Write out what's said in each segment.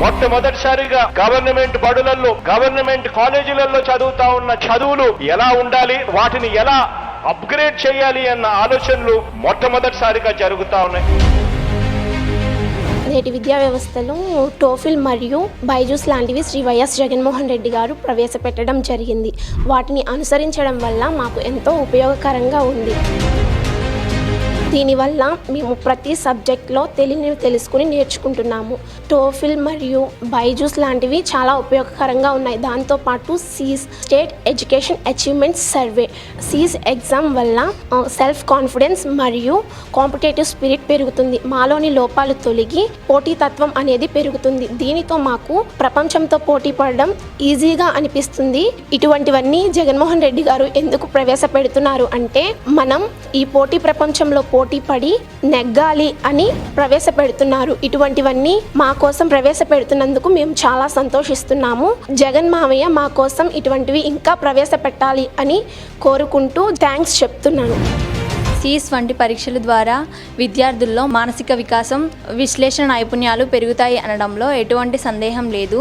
మొట్టమొదటిసారిగా government బడులలో government కాలేజీలలో చదువుతా ఉన్న చదువులు ఎలా ఉండాలి వాటిని ఎలా అప్గ్రేడ్ చేయాలి అన్న ఆలోచనలు మొట్టమొదటిసారిగా జరుగుతా ఉన్నాయి. నేటి విద్యా వ్యవస్థలో టోఫిల్ మరియు బైజూస్ లాంటివి శ్రీ వైఎస్ జగన్మోహన్ రెడ్డి గారు ప్రవేశపెట్టడం జరిగింది. వాటిని అనుసరించడం వల్ల మాకు ఎంతో ఉపయోగకరంగా ఉంది. దీనివల్ల మేము ప్రతి సబ్జెక్ట్లో తెలియని తెలుసుకుని నేర్చుకుంటున్నాము. టోఫిల్ మరియు బైజూస్ లాంటివి చాలా ఉపయోగకరంగా ఉన్నాయి. దాంతోపాటు SEAS state education achievement survey. SEAS exam వల్ల సెల్ఫ్ కాన్ఫిడెన్స్ మరియు కాంపిటేటివ్ స్పిరిట్ పెరుగుతుంది. మాలోని లోపాలు తొలగి పోటీతత్వం అనేది పెరుగుతుంది. దీనితో మాకు ప్రపంచంతో పోటీ పడడం ఈజీగా అనిపిస్తుంది. ఇటువంటివన్నీ జగన్మోహన్ రెడ్డి గారు ఎందుకు ప్రవేశపెడుతున్నారు అంటే మనం ఈ పోటీ ప్రపంచంలో పో పోటీపడి నెగ్గాలి అని ప్రవేశపెడుతున్నారు. ఇటువంటివన్నీ మా కోసం ప్రవేశపెడుతున్నందుకు మేము చాలా సంతోషిస్తున్నాము. జగన్ మావయ్య మా కోసం ఇటువంటివి ఇంకా ప్రవేశపెట్టాలి అని కోరుకుంటూ థ్యాంక్స్ చెప్తున్నాను. సీస్ వంటి పరీక్షల ద్వారా విద్యార్థుల్లో మానసిక వికాసం విశ్లేషణ నైపుణ్యాలు పెరుగుతాయి అనడంలో ఎటువంటి సందేహం లేదు.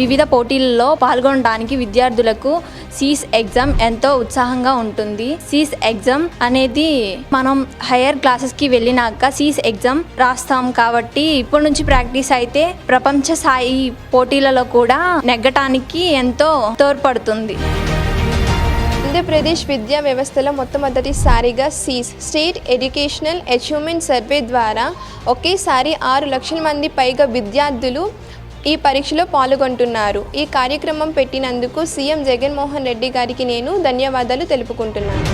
వివిధ పోటీలలో పాల్గొనడానికి విద్యార్థులకు సీస్ ఎగ్జామ్ ఎంతో ఉత్సాహంగా ఉంటుంది. సీస్ ఎగ్జామ్ అనేది మనం హయ్యర్ క్లాసెస్కి వెళ్ళినాక సీస్ ఎగ్జామ్ రాస్తాం కాబట్టి ఇప్పటి నుంచి ప్రాక్టీస్ అయితే ప్రపంచ స్థాయి పోటీలలో కూడా నెగ్గటానికి ఎంతో తోడ్పడుతుంది. ఆంధ్రప్రదేశ్ విద్యా వ్యవస్థలో మొట్టమొదటిసారిగా SEAS state educational achievement survey ద్వారా ఒకేసారి ఆరు లక్షల మంది పైగా విద్యార్థులు ఈ పరీక్షలో పాల్గొంటున్నారు. ఈ కార్యక్రమం పెట్టినందుకు సీఎం జగన్మోహన్ రెడ్డి గారికి నేను ధన్యవాదాలు తెలుపుకుంటున్నాను.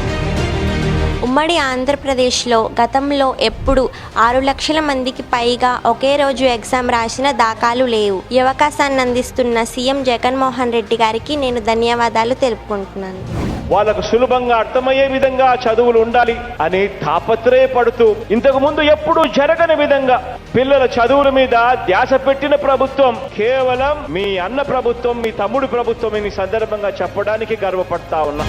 ఉమ్మడి ఆంధ్రప్రదేశ్లో గతంలో ఎప్పుడు ఆరు లక్షల మందికి పైగా ఒకే రోజు ఎగ్జామ్ రాసిన దాఖలు లేవు. ఈ అవకాశాన్ని అందిస్తున్న సీఎం జగన్మోహన్ రెడ్డి గారికి నేను ధన్యవాదాలు తెలుపుకుంటున్నాను. వాళ్ళకు సులభంగా అర్థమయ్యే విధంగా చదువులు ఉండాలి అని తాపత్రయపడుతూ ఇంతకు ముందు ఎప్పుడూ జరగని విధంగా పిల్లల చదువుల మీద ధ్యాస పెట్టిన ప్రభుత్వం కేవలం మీ అన్న ప్రభుత్వం మీ తమ్ముడు ప్రభుత్వం ఈ సందర్భంగా చెప్పడానికి గర్వపడతా ఉన్నా.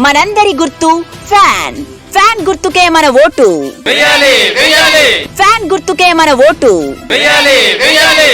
మనందరి గుర్తు ఫ్యాన్. ఫ్యాన్ గుర్తుకే మన ఓటు. వెయ్యాలి వెయ్యాలి. ఫ్యాన్ గుర్తుకే మన ఓటు. వెయ్యాలి వెయ్యాలి